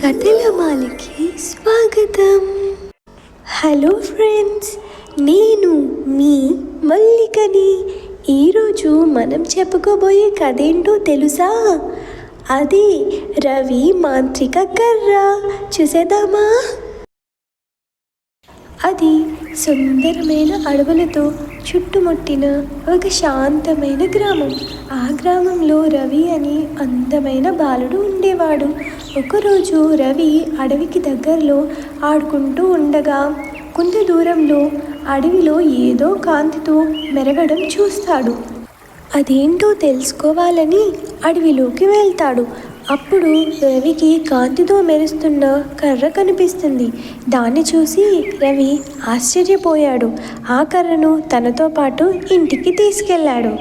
కథలమాలకి స్వాగతం. Hello friends నేను మీ మల్లికని. ఈరోజు మనం చెప్పుకోబోయే కథ ఏంటో తెలుసా? అది రవి మాంత్రిక కర్ర. చూసేద్దామా? అది సుందరమైన అడవులతో చుట్టుముట్టిన ఒక శాంతమైన గ్రామం. ఆ గ్రామంలో రవి అని అందమైన బాలుడు ఉండేవాడు. ఒకరోజు రవి అడవికి దగ్గరలో ఆడుకుంటూ ఉండగా కొంత దూరంలో అడవిలో ఏదో కాంతితో మెరగడం చూస్తాడు. అదేంటో తెలుసుకోవాలని అడవిలోకి వెళ్తాడు. అప్పుడు రవికి కాంతితో మెరుస్తున్న కర్ర కనిపిస్తుంది. దాన్ని చూసి రవి ఆశ్చర్యపోయాడు. ఆ కర్రను తనతో పాటు ఇంటికి తీసుకెళ్ళాడు.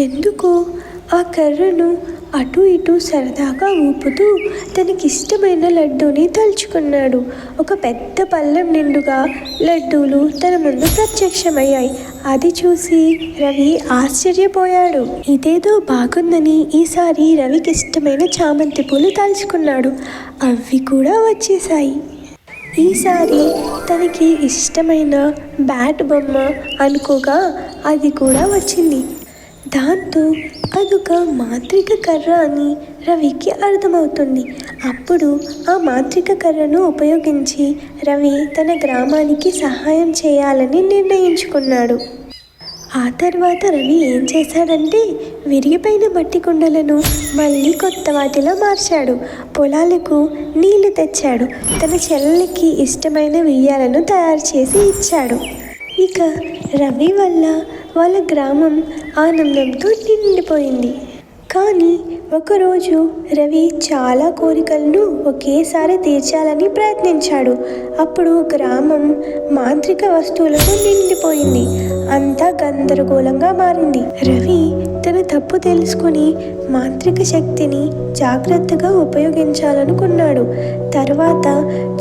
ఎందుకు? ఆ కర్రను అటు ఇటు సరదాగా ఊపుతూ తనకిష్టమైన లడ్డూని తలుచుకున్నాడు. ఒక పెద్ద పళ్ళెం నిండుగా లడ్డూలు తన ముందు ప్రత్యక్షమయ్యాయి. అది చూసి రవి ఆశ్చర్యపోయాడు. ఇదేదో బాగుందని ఈసారి రవికి ఇష్టమైన చామంతి పూలు తలుచుకున్నాడు. అవి కూడా వచ్చేసాయి ఈసారి తనకి ఇష్టమైన బ్యాట్ బొమ్మ అనుకోగా అది కూడా వచ్చింది. దాంతో అదొక మాంత్రిక కర్ర అని రవికి అర్థమవుతుంది. అప్పుడు ఆ మాంత్రిక కర్రను ఉపయోగించి రవి తన గ్రామానికి సహాయం చేయాలని నిర్ణయించుకున్నాడు. ఆ తర్వాత రవి ఏం చేశాడంటే విరిగిపోయిన మట్టి కుండలను మళ్ళీ కొత్త వాటిలో మార్చాడు. పొలాలకు నీళ్ళు తెచ్చాడు. తన చెల్లెలకి ఇష్టమైన వియ్యాలను తయారు చేసి ఇచ్చాడు. ఇక రవి వల్ల వాళ్ళ గ్రామం ఆనందంతో నిండిపోయింది. కానీ ఒకరోజు రవి చాలా కోరికలను ఒకేసారి తీర్చాలని ప్రయత్నించాడు. అప్పుడు గ్రామం మాంత్రిక వస్తువులతో నిండిపోయింది. అంతా గందరగోళంగా మారింది. రవి తప్పు తెలుసుకుని మాంత్రిక శక్తిని జాగ్రత్తగా ఉపయోగించాలనుకున్నాడు. తర్వాత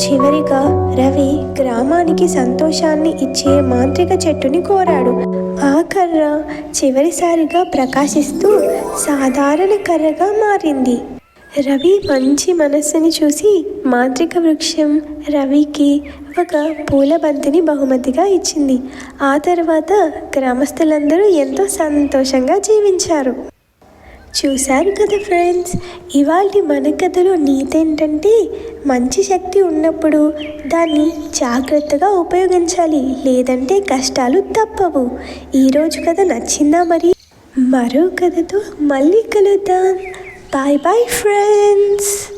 చివరిగా రవి గ్రామానికి సంతోషాన్ని ఇచ్చే మాంత్రిక చెట్టుని కోరాడు. ఆ కర్ర చివరిసారిగా ప్రకాశిస్తూ సాధారణ కర్రగా మారింది. రవి మంచి మనస్సుని చూసి మాంత్రిక వృక్షం రవికి ఒక పూల బంతిని బహుమతిగా ఇచ్చింది. ఆ తర్వాత గ్రామస్తులందరూ ఎంతో సంతోషంగా జీవించారు. చూశారు కదా ఫ్రెండ్స్ ఇవాళ మన కథలో నీతి ఏంటంటే మంచి శక్తి ఉన్నప్పుడు దాన్ని జాగ్రత్తగా ఉపయోగించాలి లేదంటే కష్టాలు తప్పవు. ఈరోజు కథ నచ్చిందా మరి? మరో కథతో మళ్ళీ కలుద్దాం. Bye bye, friends.